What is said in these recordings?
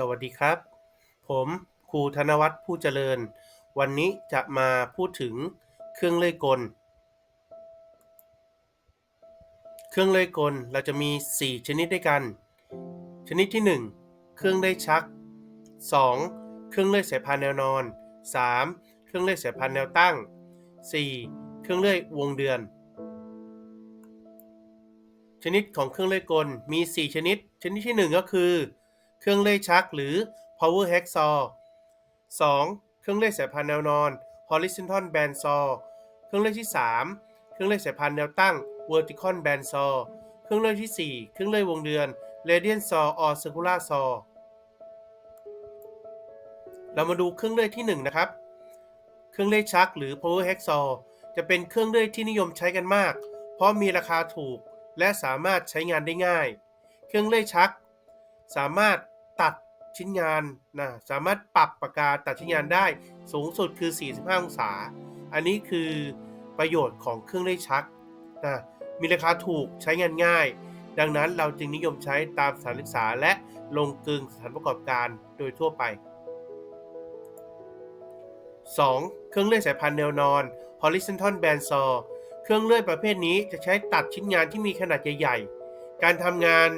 สวัสดีครับ ผมครูธนวัฒน์ผู้เจริญ วันนี้จะมาพูดถึงเครื่องเลื่อยกล เครื่องเลื่อยกลเราจะมี 4 ชนิดด้วยกัน ชนิดที่ 1 เครื่องเลื่อยชัก 2. เครื่องเลื่อยสายพานแนวนอน 3. เครื่องเลื่อยสายพานแนวตั้ง 4. เครื่องเลื่อยวงเดือน ชนิดของเครื่องเลื่อยกลมี 4 ชนิด ชนิดที่ 1 ก็คือ เครื่องเลื่อยชักหรือ power hacksaw 2. เครื่องเลื่อยสายพานแนวนอน horizontal band saw เครื่องเลื่อยที่ 3 เครื่องเลื่อยสายพานแนวตั้ง vertical band saw เครื่องเลื่อยที่ 4 เครื่องเลื่อยวงเดือน radial saw or circular saw เรามาดูเครื่องเลื่อยที่ 1 นะครับ เครื่องเลื่อยชักหรือ power hacksaw จะเป็นเครื่องเลื่อยที่นิยมใช้กันมาก เพราะมีราคาถูก และสามารถใช้งานได้ง่าย เครื่องเลื่อยชัก สามารถตัดชิ้นงานนะสามารถปรับปากกาตัดชิ้นงานได้สูงสุดคือ 45 องศา อันนี้คือประโยชน์ของเครื่องเลื่อยชักนะมีราคาถูกใช้งานง่าย ดังนั้นเราจึงนิยมใช้ตามสถานศึกษาและลงกลึงสถานประกอบการโดยทั่วไป 2. เครื่องเลื่อยสายพานแนวนอน horizontal band saw เครื่องเลื่อยประเภทนี้จะใช้ตัดชิ้นงานที่มีขนาดใหญ่ ๆ การทำงาน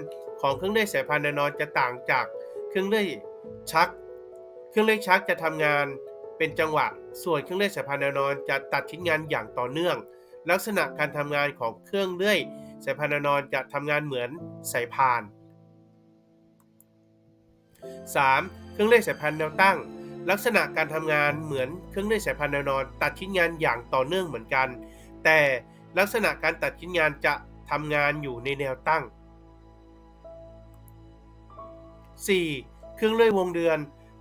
ของเครื่องเลื่อยสายพานแนวนอนจะต่างจากเครื่องเลื่อยชัก เครื่องเลื่อยชักจะทำงานเป็นจังหวะ ส่วนเครื่องเลื่อยสายพานแนวนอนจะตัดชิ้นงานอย่างต่อเนื่อง ลักษณะการทำงานของเครื่องเลื่อยสายพานแนวนอนจะทำงานเหมือนสายพาน 3. เครื่องเลื่อยสายพานแนวตั้ง ลักษณะการทำงานเหมือนเครื่องเลื่อยสายพานแนวนอน ตัดชิ้นงานอย่างต่อเนื่องเหมือนกัน แต่ลักษณะการตัดชิ้นงานจะทำงานอยู่ในแนวตั้ง 4. เครื่องเลื่อยวงเดือน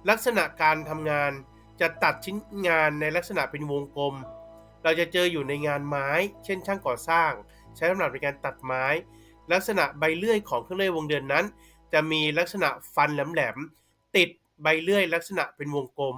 ลักษณะการทำงาน จะตัดชิ้นงานในลักษณะเป็นวงกลม เราจะเจออยู่ในงานไม้ เช่น ช่างก่อสร้าง ใช้สำหรับในการตัดไม้ ลักษณะใบเลื่อยของเครื่องเลื่อยวงเดือนนั้น จะมีลักษณะฟันแหลมๆติดใบเลื่อยลักษณะเป็นวงกลม